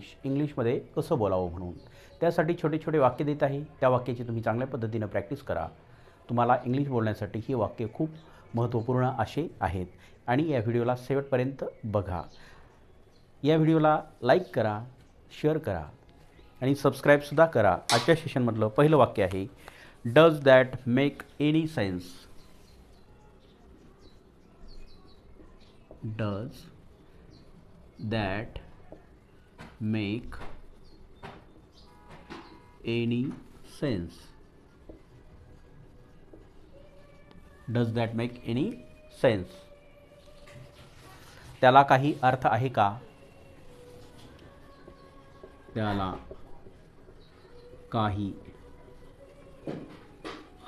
English इंग्लिशमध्ये कसं बोलावं म्हणून. त्यासाठी छोटे छोटे वाक्य देत आहे. त्या वाक्याची तुम्ही चांगल्या पद्धतीनं प्रॅक्टिस करा. तुम्हाला इंग्लिश बोलण्यासाठी ही वाक्य खूप महत्त्वपूर्ण असे आहेत. आणि या व्हिडिओला शेवटपर्यंत बघा. या व्हिडिओला लाईक करा शेअर करा आणि सबस्क्राईबसुद्धा करा. आजच्या सेशनमधलं पहिलं वाक्य आहे does that make any sense does that make any sense does that make any sense त्याला काही अर्थ आहे का? त्याला काही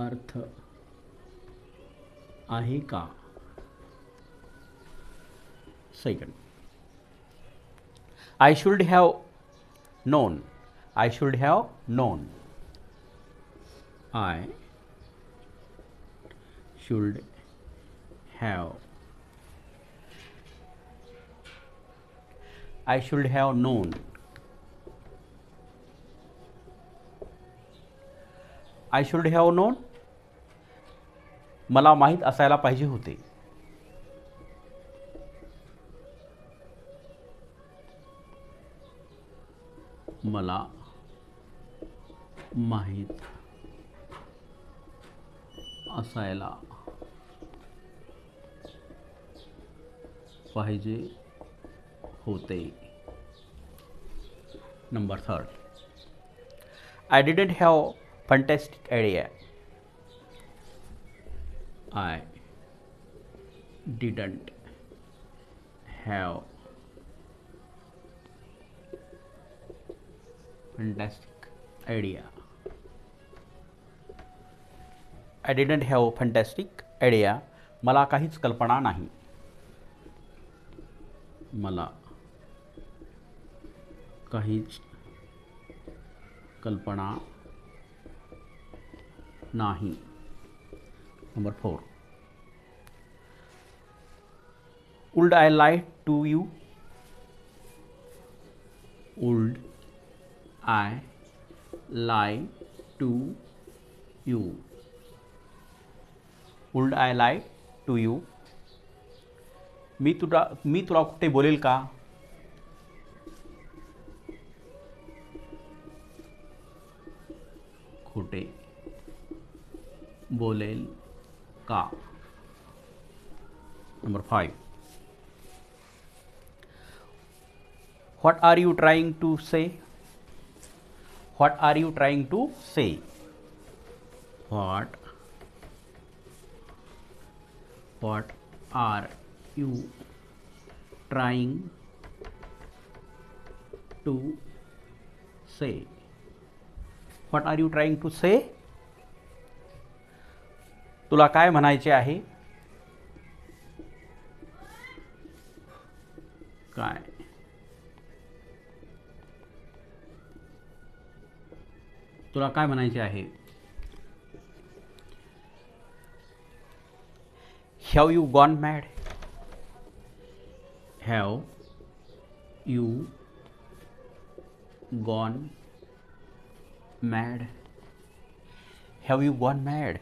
अर्थ आहे का? Second I should have known I should have known I should have I should have known I should have known मला माहीत असायला पाहिजे होते. मला माहीत असायला पाहिजे होते. Number third I didn't have fantastic idea I didn't have fantastic idea. I didn't have fantastic idea मला काहीच कल्पना नाही. मला काहीच कल्पना नाही. Number four would I lie to you would I lie to you would I lie to you मी तुला मी तुला कुठे बोलेल का? खोटे बोलेल का? Number five what are you trying to say what are you trying to say what what are you trying to say what are you trying to say तुला काय म्हणायचे आहे? काय? तुला काय म्हणायचे आहे? Have you gone mad have you gone mad have you gone mad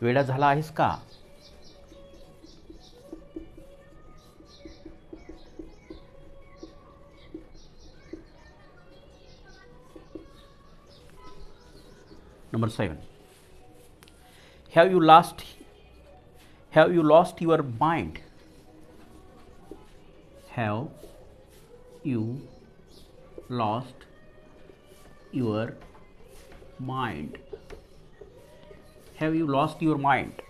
वेडा झाला आहेस का? number seven have you last have you lost your mind have you lost your mind have you lost your mind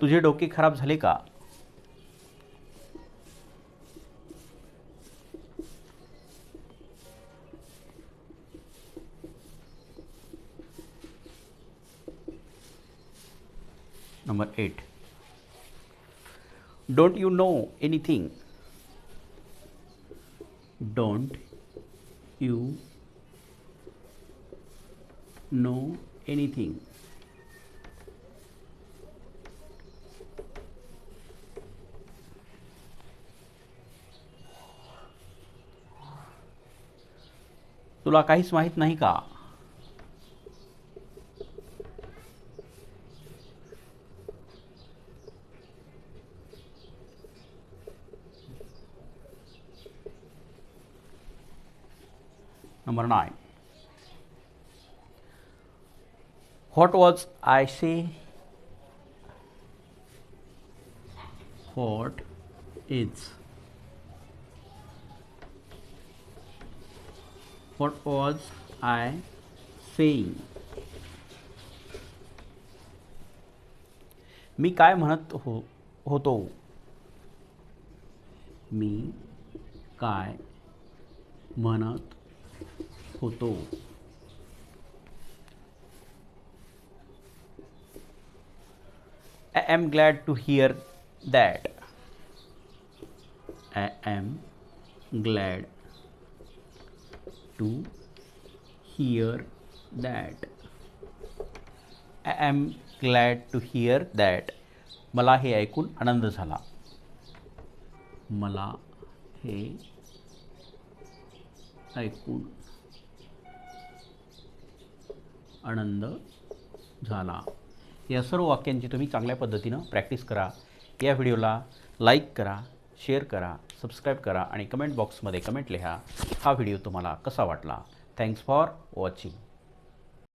तुझे डोके खराब झाले का Number eight don't you know anything don't you know anything तुला काहीच माहीत नाही का? Number nine. What was I say? What is? What was I saying? मी काय म्हणत हो होतो मी काय म्हणत होतो I am glad to hear that I am glad to hear that I am glad to hear that मला हे ऐकून आनंद झाला मला हे ऐकून आनंद झाला. या सर्व वाक्यांची तुम्ही चांगल्या पद्धतीनं प्रॅक्टिस करा. या व्हिडिओला लाईक करा शेअर करा सबस्क्राईब करा आणि कमेंट बॉक्समध्ये कमेंट लिहा. हा व्हिडिओ तुम्हाला कसा वाटला? Thanks for watching